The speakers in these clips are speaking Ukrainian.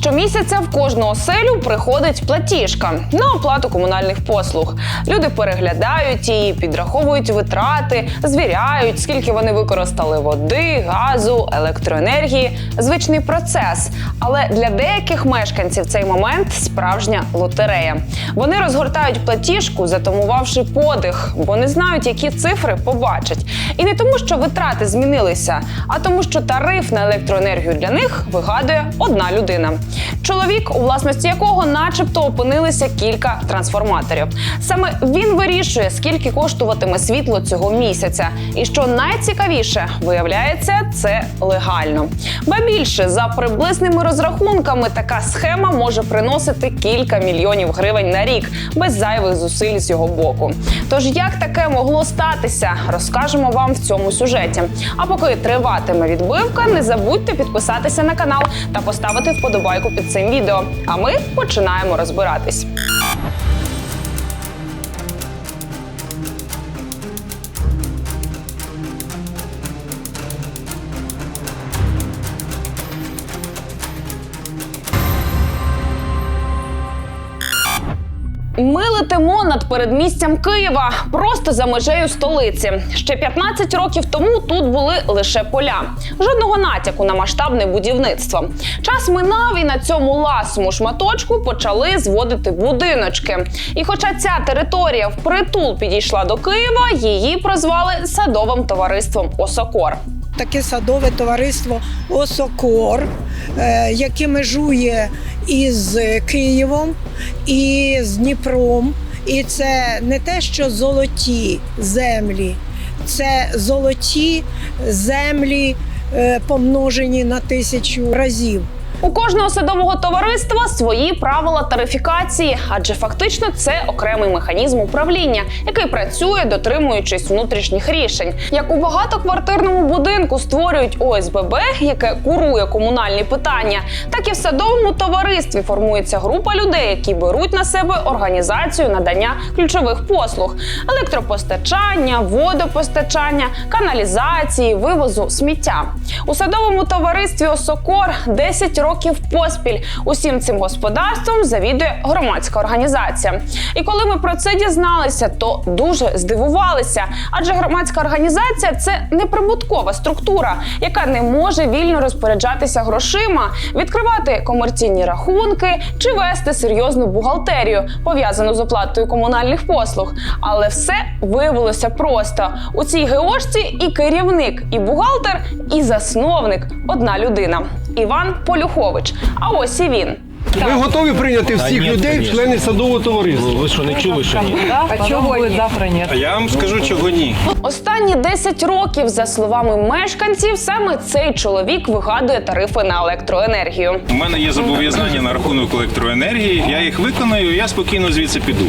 Щомісяця в кожну оселю приходить платіжка на оплату комунальних послуг. Люди переглядають її, підраховують витрати, звіряють, скільки вони використали води, газу, електроенергії. Звичний процес. Але для деяких мешканців цей момент справжня лотерея. Вони розгортають платіжку, затамувавши подих, бо не знають, які цифри побачать. І не тому, що витрати змінилися, а тому, що тариф на електроенергію для них вигадує одна людина. Чоловік, у власності якого, начебто, опинилися кілька трансформаторів. Саме він вирішує, скільки коштуватиме світло цього місяця. І що найцікавіше, виявляється, це легально. Ба більше за приблизними розрахунками така схема може приносити кілька мільйонів гривень на рік без зайвих зусиль з його боку. Тож як таке могло статися, розкажемо вам в цьому сюжеті. А поки триватиме відбивка, не забудьте підписатися на канал та поставити вподобайку під цим відео. А ми починаємо розбиратись. Передмістям Києва, просто за межею столиці. Ще 15 років тому тут були лише поля, жодного натяку на масштабне будівництво. Час минав і на цьому ласому шматочку почали зводити будиночки. І хоча ця територія впритул підійшла до Києва, її прозвали садовим товариством Осокор. таке садове товариство Осокор, е, яке межує із Києвом і з Дніпром. І це не те, що золоті землі, це золоті землі, е, помножені на тисячу разів. У кожного садового товариства свої правила тарифікації, адже фактично це окремий механізм управління, який працює, дотримуючись внутрішніх рішень. Як у багатоквартирному будинку створюють ОСББ, яке курує комунальні питання, так і в садовому товаристві формується група людей, які беруть на себе організацію надання ключових послуг: електропостачання, водопостачання, каналізації, вивозу сміття. У садовому товаристві Осокор 10 років поспіль усім цим господарством завідує громадська організація. І коли ми про це дізналися, то дуже здивувалися, адже громадська організація це неприбуткова структура, яка не може вільно розпоряджатися грошима, відкривати комерційні рахунки чи вести серйозну бухгалтерію, пов'язану з оплатою комунальних послуг. Але все виявилося просто у цій геошці і керівник, і бухгалтер, і засновник одна людина Іван Полюхович. А ось і він. Ми готові прийняти всіх ні, людей в конечно. члени садового товариства. Ви що не чули, що ні? А чого будет завтра нет? А я вам скажу, чого ні. Останні 10 років, за словами мешканців, саме цей чоловік вигадує тарифи на електроенергію. У мене є зобов'язання на рахунок електроенергії. Я їх виконаю, я спокійно звідси піду.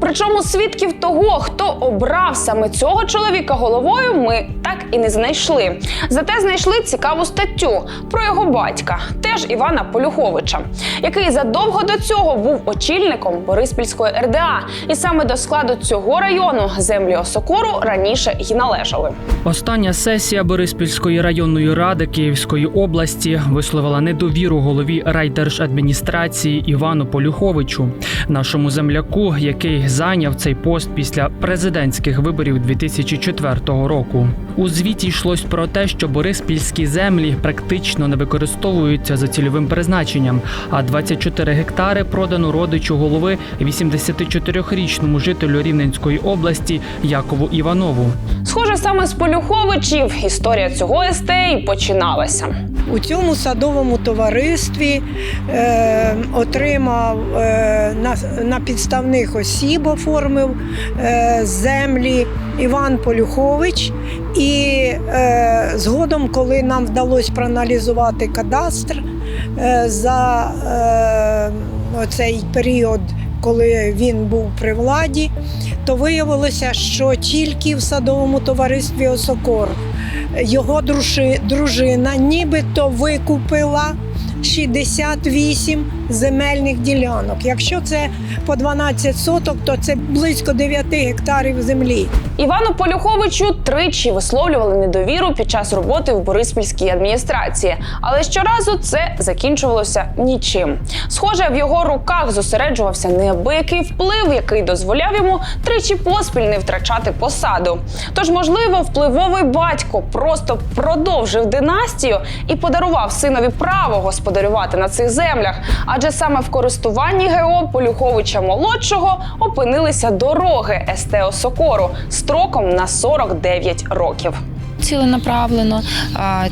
Причому свідків того, хто обрав саме цього чоловіка головою, ми так і не знайшли. Зате знайшли цікаву статтю про його батька, теж Івана Полюховича, який задовго до цього був очільником Бориспільської РДА. І саме до складу цього району землі Осокору раніше й належали. Остання сесія Бориспільської районної ради Київської області висловила недовіру голові райдержадміністрації Івану Полюховичу, нашому земляку, який зайняв цей пост після президентських виборів 2004 року. У звіті йшлось про те, що бориспільські землі практично не використовуються за цільовим призначенням, а 24 гектари продано родичу голови 84-річному жителю Рівненської області Якову Іванову. Схоже, саме з Полюховичів історія цього СТ і починалася. У цьому садовому товаристві е, отримав е, на, на підставних осіб оформив е, землі Іван Полюхович. І е, згодом, коли нам вдалося проаналізувати кадастр е, за оцей період, коли він був при владі, то виявилося, що тільки в садовому товаристві Осокор його дружи- дружина нібито викупила 68 земельних ділянок. Якщо це по 12 соток, то це близько 9 гектарів землі. Івану Полюховичу тричі висловлювали недовіру під час роботи в Бориспільській адміністрації, але щоразу це закінчувалося нічим. Схоже, в його руках зосереджувався неабиякий вплив, який дозволяв йому тричі поспіль не втрачати посаду. Тож, можливо, впливовий батько просто продовжив династію і подарував синові право господарювати на цих землях, адже саме в користуванні ГО Полюховича молодшого опинилися дороги СТО Сокору строком на 49 років. Ціленаправлено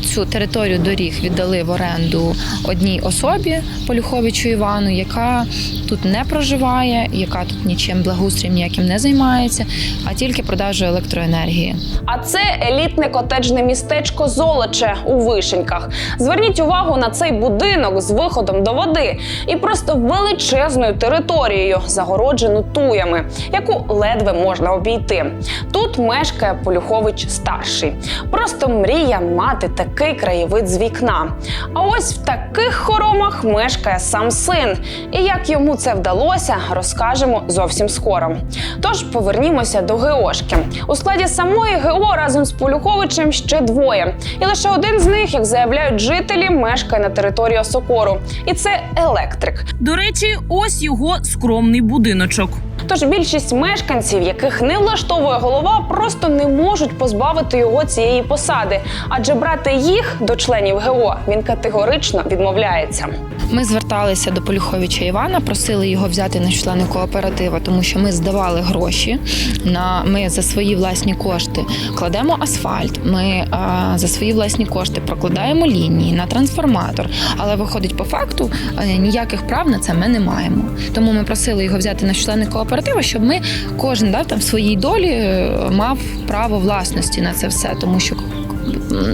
цю територію доріг віддали в оренду одній особі Полюховичу Івану, яка тут не проживає, яка тут нічим благоустрієм ніяким не займається, а тільки продажою електроенергії. А це елітне котеджне містечко Золоче у Вишеньках. Зверніть увагу на цей будинок з виходом до води і просто величезною територією, загороджену туями, яку ледве можна обійти. Тут мешкає Полюхович старший. Просто мрія мати такий краєвид з вікна. А ось в таких хоромах мешкає сам син. І як йому це вдалося, розкажемо зовсім скоро. Тож повернімося до Геошки. У складі самої ГО разом з Полюховичем ще двоє. І лише один з них, як заявляють жителі, мешкає на території Осокору. І це електрик. До речі, ось його скромний будиночок. Тож більшість мешканців, яких не влаштовує голова, просто не можуть позбавити його цієї посади, адже брати їх до членів ГО він категорично відмовляється. Ми зверталися до Полюховича Івана, просили його взяти на члени кооператива, тому що ми здавали гроші на ми за свої власні кошти кладемо асфальт. Ми а, за свої власні кошти прокладаємо лінії на трансформатор. Але виходить по факту, е, ніяких прав на це ми не маємо. Тому ми просили його взяти на члени кооператива, щоб ми кожен дав там в своїй долі е, мав право власності на це все, тому що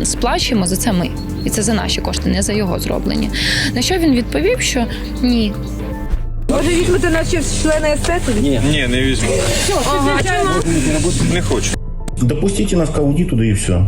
сплачуємо за це ми. І це за наші кошти, не за його зроблені. На що він відповів, що ні, Може візьмете наші члена естету? Ні, не візьму. Не хочу. Допустите нас к аудиту, да и все.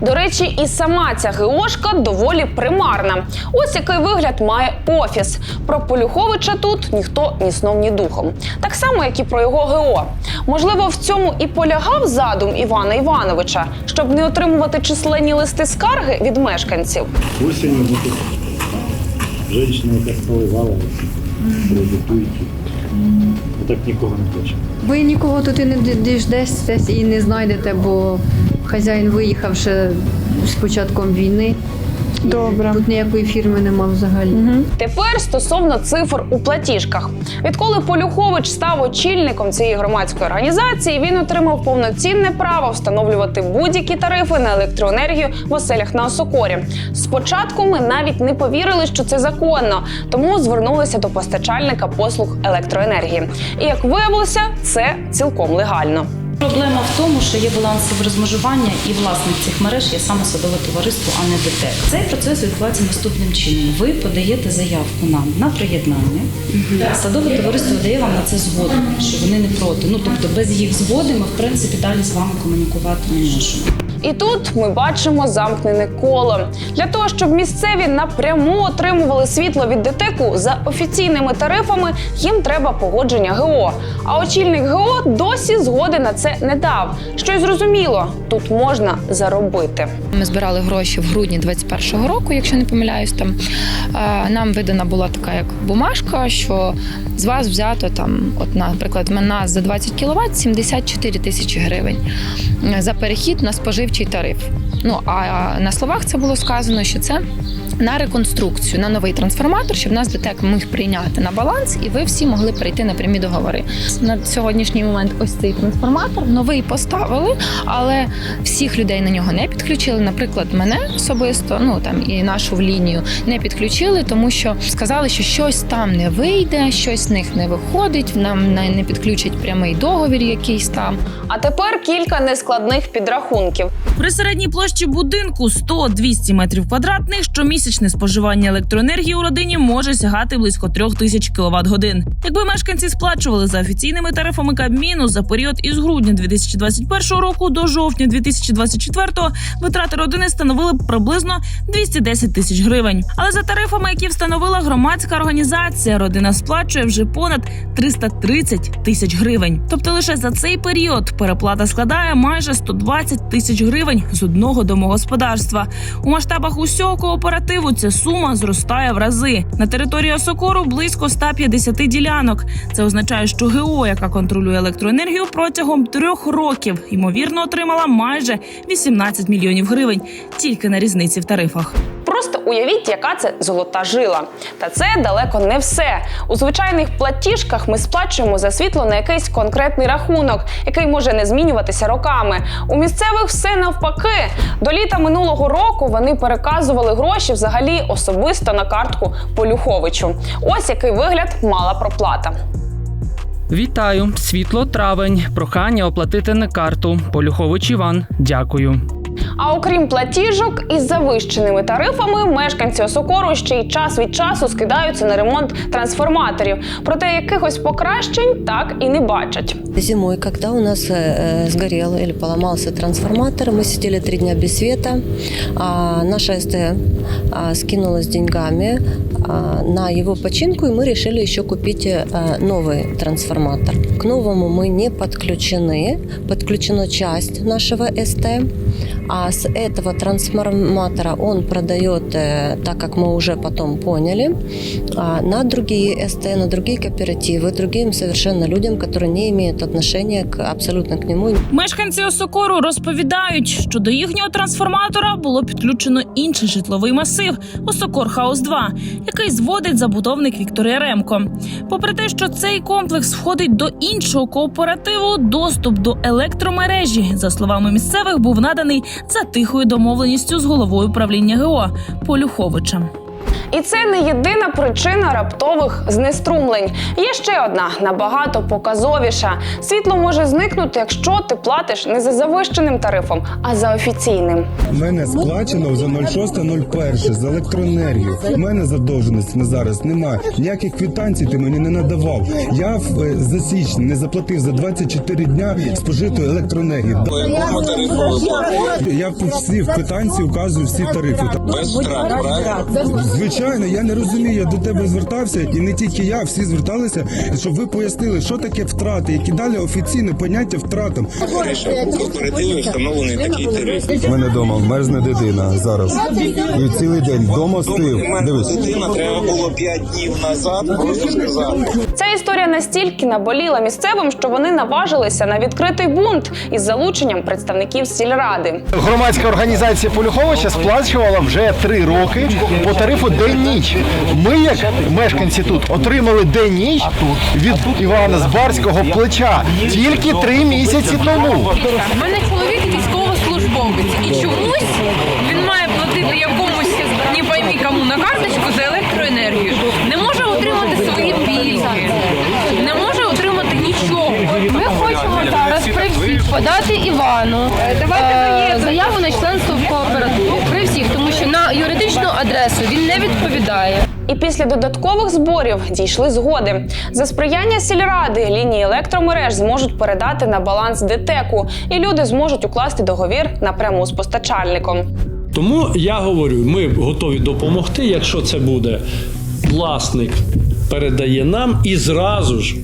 До речі, і сама ця ГОшка доволі примарна. Ось який вигляд має офіс. Про Полюховича тут ніхто ні сном, ні духом. Так само, як і про його ГО. Можливо, в цьому і полягав задум Івана Івановича, щоб не отримувати численні листи скарги від мешканців. Тут женщина якась поливала, продукують. Так нікого не хоче. Ви нікого тут і не діждетесь і не знайдете, бо хазяїн виїхав ще з початком війни. Добре. Тут ніякої фірми нема взагалі. Тепер стосовно цифр у платіжках. Відколи Полюхович став очільником цієї громадської організації, він отримав повноцінне право встановлювати будь-які тарифи на електроенергію в оселях на Осокорі. Спочатку ми навіть не повірили, що це законно, тому звернулися до постачальника послуг електроенергії. І як виявилося, це цілком легально. Проблема в тому, що є балансове розмежування, і власник цих мереж є саме садове товариство, а не ДТЕК. Цей процес відбувається наступним чином. Ви подаєте заявку нам на приєднання. Садове товариство дає вам на це згоду, що вони не проти. Ну тобто без їх згоди ми в принципі далі з вами комунікувати не можемо. І тут ми бачимо замкнене коло. Для того, щоб місцеві напряму отримували світло від ДТЕКу за офіційними тарифами, їм треба погодження ГО. А очільник ГО досі згоди на це не дав. Що й зрозуміло, тут можна заробити. Ми збирали гроші в грудні 21-го року, якщо не помиляюсь. Там нам видана була така як бумажка, що з вас взято там, от, наприклад, на нас за 20 кВт 74 тисячі гривень за перехід на споживчий тариф. Ну а на словах це було сказано, що це. На реконструкцію на новий трансформатор, щоб нас ДТЕК міг прийняти на баланс, і ви всі могли перейти на прямі договори. На сьогоднішній момент ось цей трансформатор новий поставили, але всіх людей на нього не підключили. Наприклад, мене особисто, ну там і нашу в лінію не підключили, тому що сказали, що щось там не вийде, щось з них не виходить. Нам не не підключать прямий договір, якийсь там. А тепер кілька нескладних підрахунків. При середній площі будинку 100-200 метрів квадратних щомісяця Щомісячне споживання електроенергії у родині може сягати близько трьох тисяч кВт годин. Якби мешканці сплачували за офіційними тарифами Кабміну за період із грудня 2021 року до жовтня 2024 витрати родини становили б приблизно 210 тисяч гривень. Але за тарифами, які встановила громадська організація, родина сплачує вже понад 330 тисяч гривень. Тобто лише за цей період переплата складає майже 120 тисяч гривень з одного домогосподарства. У масштабах усього кооперативу ця сума зростає в рази. На території Осокору близько 150 ділянок. Це означає, що ГО, яка контролює електроенергію протягом трьох років, ймовірно отримала майже 18 мільйонів гривень тільки на різниці в тарифах. Просто уявіть, яка це золота жила. Та це далеко не все. У звичайних платіжках ми сплачуємо за світло на якийсь конкретний рахунок, який може не змінюватися роками. У місцевих все навпаки. До літа минулого року вони переказували гроші взагалі особисто на картку Полюховичу. Ось який вигляд мала проплата. Вітаю! Світло травень. Прохання оплатити на карту. Полюхович Іван. Дякую. А окрім платіжок із завищеними тарифами, мешканці Осокору ще й час від часу скидаються на ремонт трансформаторів. Проте якихось покращень так і не бачать. Зимою, коли у нас э, або поламався трансформатор, ми сиділи три дня без света, а наша СТ скинула скинулась деньгами на его починку, и мы решили еще купить э, новый трансформатор. К новому мы не подключены, подключена часть нашего СТ, а с этого трансформатора он продает, э, так как мы уже потом поняли, а, на другие СТ, на другие кооперативы, другим совершенно людям, которые не имеют отношения к, абсолютно к нему. Мешканці Осокору розповідають, що до їхнього трансформатора було підключено інший житловий масив Осокор Хаус 2 який зводить забудовник Віктор Яремко. Попри те, що цей комплекс входить до іншого кооперативу, доступ до електромережі, за словами місцевих, був наданий за тихою домовленістю з головою правління ГО Полюховичем. І це не єдина причина раптових знеструмлень. Є ще одна набагато показовіша. Світло може зникнути, якщо ти платиш не за завищеним тарифом, а за офіційним. У мене сплачено за 06.01 за електроенергію. У мене задовженості на зараз немає. Ніяких квитанцій ти мені не надавав. Я в, е, за січень не заплатив за 24 дня спожитої електроенергії. Я по всі в квитанції вказую всі тарифи. Без втрат, правильно? Звичайно, я не розумію. Я до тебе звертався, і не тільки я, всі зверталися, щоб ви пояснили, що таке втрати, які далі офіційне поняття втратам. У кооперативі встановлений такий тариф. У мене вдома мерзне дитина зараз. І цілий день вдома стив. Дивись. Дитина треба було 5 днів назад просто сказати. Ця історія настільки наболіла місцевим, що вони наважилися на відкритий бунт із залученням представників сільради. Громадська організація Полюховича сплачувала вже три роки по тарифу день-ніч. Ми, як мешканці тут, отримали день-ніч від Івана Збарського плеча тільки три місяці тому. У мене чоловік військовослужбовець, і чомусь він має платити якомусь не поймі кому на карточку за електроенергію. Не може отримати свої пільги, не може отримати нічого. Ми хочемо зараз при всіх подати Івану е, заяву на членство в кооперативі. При всіх, тому що на юридичну адресу він не відповідає. І після додаткових зборів дійшли згоди. За сприяння сільради лінії електромереж зможуть передати на баланс ДТЕКу, і люди зможуть укласти договір напряму з постачальником. Тому я говорю, ми готові допомогти, якщо це буде власник передає нам, і зразу ж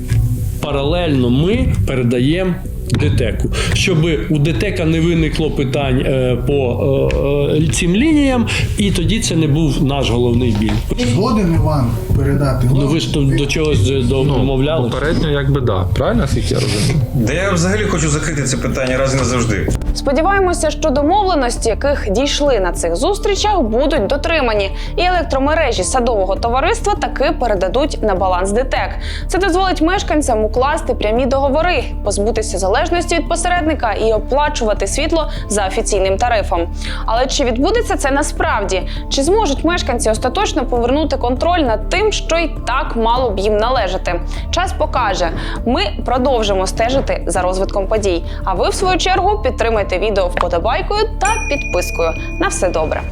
паралельно ми передаємо. ДТЕКу, щоб у ДТЕКа не виникло питань е, по е, е, цим лініям, і тоді це не був наш головний біль. Згоден Іван передати. Ну ви ж до чогось домовляли. Попередньо, якби да. Правильно, скільки я розумію? Де я взагалі хочу закрити це питання раз і назавжди. Сподіваємося, що домовленості, яких дійшли на цих зустрічах, будуть дотримані, і електромережі садового товариства таки передадуть на баланс ДТЕК. Це дозволить мешканцям укласти прямі договори, позбутися залежності від посередника і оплачувати світло за офіційним тарифом. Але чи відбудеться це насправді? Чи зможуть мешканці остаточно повернути контроль над тим, що й так мало б їм належати? Час покаже. Ми продовжимо стежити за розвитком подій. А ви, в свою чергу, підтримайте відео вподобайкою та підпискою. На все добре.